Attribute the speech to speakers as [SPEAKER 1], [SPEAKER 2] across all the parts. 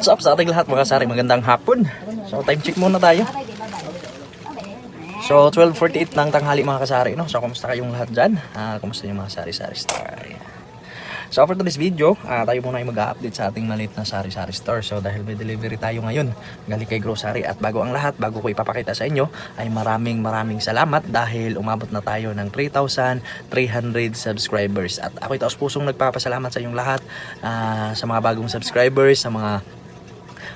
[SPEAKER 1] What's up sa ating lahat mga kasari? Magandang hapon. So time check muna tayo. So 12.48 ng tanghali mga kasari. No? So kumusta kayong lahat dyan? Ah, kumusta yung mga sari-sari store? Ayan. So for today's video, ah, tayo muna ay mag-update sa ating maliit na sari-sari store. So dahil may delivery tayo ngayon, galing kay grocery. At bago ang lahat, bago ko ipapakita sa inyo, ay maraming maraming salamat dahil umabot na tayo ng 3,300 subscribers. At ako itaos pusong nagpapasalamat sa inyong lahat ah, sa mga bagong subscribers, sa mga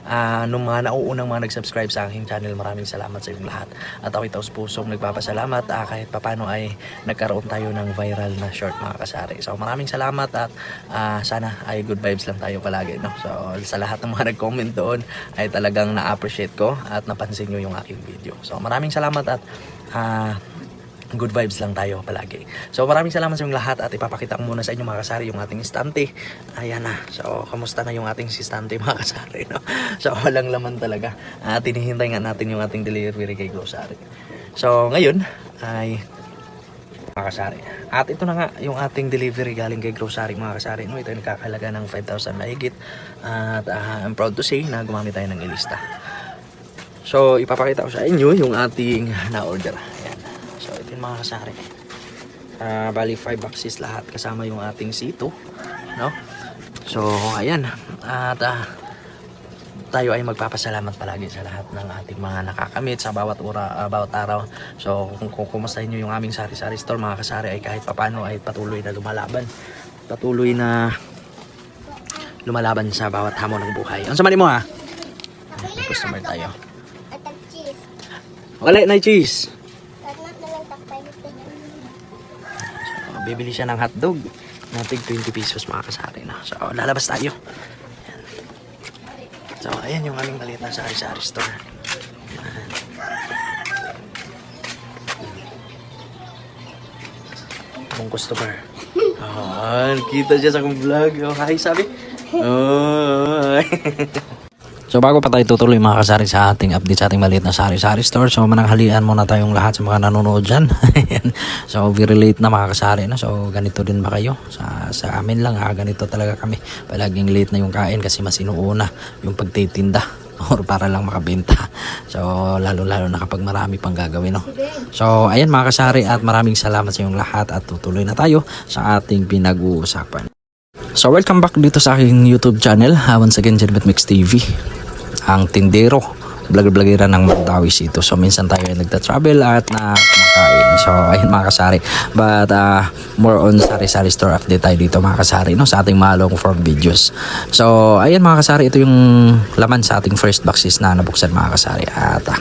[SPEAKER 1] Ah, nung mga nauunang mga nag-subscribe sa aking channel, maraming salamat sa inyong lahat. At ako itaos pusong nagpapasalamat ah, kahit papano ay nagkaroon tayo ng viral na short mga kasari. So maraming salamat at ah, sana ay good vibes lang tayo palagi. No? So sa lahat ng mga nag-comment doon ay talagang na-appreciate ko at napansin nyo yung aking video. So maraming salamat at ah, good vibes lang tayo palagi. So maraming salamat sa inyong lahat at ipapakita ko muna sa inyo mga kasari yung ating istante. Ayan na. So kamusta na yung ating istante mga kasari. No? So walang laman talaga. At hinihintay nga natin yung ating delivery kay Grocery. So ngayon ay mga kasari. At ito na nga yung ating delivery galing kay Grocery mga kasari. No? Ito ay nakakalaga ng 5,000 mahigit. At ah, I'm proud to say na gumamit tayo ng ilista. So ipapakita ko sa inyo yung ating na-order. Yung mga kasari. Ah, bali 5 boxes lahat kasama yung ating sito. No? So ayan. At ah, tayo ay magpapasalamat palagi sa lahat ng ating mga nakakamit sa bawat ora, ah, bawat araw. So kung, kung kumustahin nyo yung aming sari-sari store mga kasari ay kahit papano ay patuloy na lumalaban. Patuloy na lumalaban sa bawat hamon ng buhay. Ang samani mo ha? Customer tayo. Wala na cheese.
[SPEAKER 2] Lagnat na lang takpay nito.
[SPEAKER 1] So, bibili siya ng hotdog. Natig 20 pesos mga kasari na. So lalabas tayo. Ayan. So ayan yung aming maliit na sari-sari store. Ayan. Ang customer. Ah, kita siya sa akong vlog. Oh, hi, sabi. Oh, So bago pa tayo tutuloy mga kasari sa ating update sa ating maliit na sari-sari store. So mananghalian muna tayong lahat sa mga nanonood dyan. So very late na mga kasari. No? So ganito din ba kayo? Sa, sa amin lang ha, ganito talaga kami. Palaging late na yung kain kasi mas inuuna yung pagtitinda or para lang makabenta. So lalo-lalo na kapag marami pang gagawin. No? So ayan mga kasari at maraming salamat sa inyong lahat at tutuloy na tayo sa ating pinag-uusapan. So welcome back dito sa aking YouTube channel. Once again, Jermet Mix TV. Ang tindero. Vlogger-vloggera ng Magdawis ito. So minsan tayo ay nagta-travel at na kumakain. So ayun mga kasari. But uh, more on sari-sari store update tayo dito mga kasari no, sa ating mga long form videos. So ayun mga kasari. Ito yung laman sa ating first boxes na nabuksan mga kasari. At uh,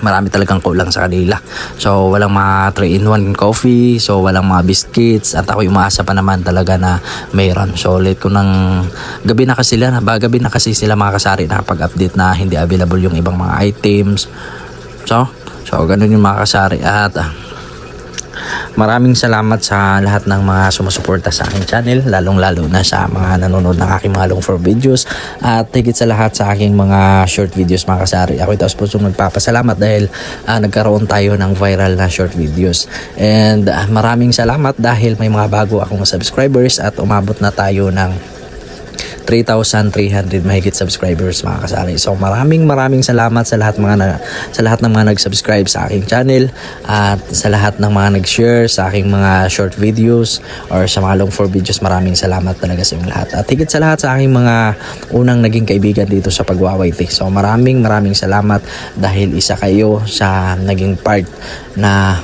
[SPEAKER 1] marami talagang kulang sa kanila. So, walang mga 3-in-1 coffee, so walang mga biscuits, at ako umaasa pa naman talaga na mayroon. So, late ko ng gabi na kasi sila, gabi na kasi sila mga kasari nakapag-update na hindi available yung ibang mga items. So, so ganun yung mga kasari. At ah, Maraming salamat sa lahat ng mga sumusuporta sa aking channel, lalong-lalo na sa mga nanonood ng aking mga long form videos at higit sa lahat sa aking mga short videos mga kasari. Ako ito po nagpapasalamat dahil ah, nagkaroon tayo ng viral na short videos. And ah, maraming salamat dahil may mga bago akong subscribers at umabot na tayo ng 3,300 mahigit subscribers mga kasari. So maraming maraming salamat sa lahat mga na, sa lahat ng mga nag-subscribe sa aking channel at sa lahat ng mga nag-share sa aking mga short videos or sa mga long form videos. Maraming salamat talaga sa inyong lahat. At higit sa lahat sa aking mga unang naging kaibigan dito sa pagwawaiti. So maraming maraming salamat dahil isa kayo sa naging part na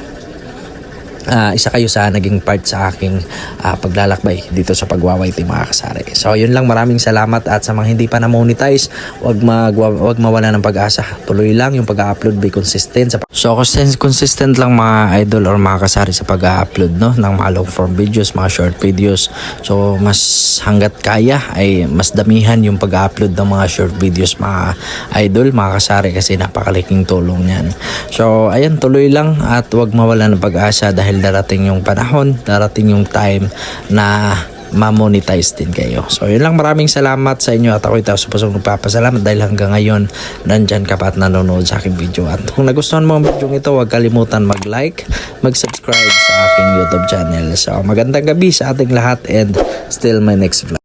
[SPEAKER 1] Ah, isa kayo sa naging part sa aking ah, paglalakbay dito sa pagwawayti mga kasari. So yun lang maraming salamat at sa mga hindi pa na-monetize, wag, mag, wag mawala ng pag-asa. Tuloy lang yung pag-upload, be consistent. Sa, so consistent, consistent lang mga idol or mga kasari sa pag-upload no, ng mga long form videos, mga short videos. So mas hanggat kaya ay mas damihan yung pag-upload ng mga short videos mga idol, mga kasari kasi napakalaking tulong niyan. So ayan, tuloy lang at wag mawala ng pag-asa dahil darating yung panahon, darating yung time na ma-monetize din kayo. So yun lang maraming salamat sa inyo at ako ito sa pusong nagpapasalamat dahil hanggang ngayon nandyan ka pa at nanonood sa aking video. At kung nagustuhan mo ang video ito, huwag kalimutan mag-like, mag-subscribe sa aking YouTube channel. So magandang gabi sa ating lahat and still my next vlog.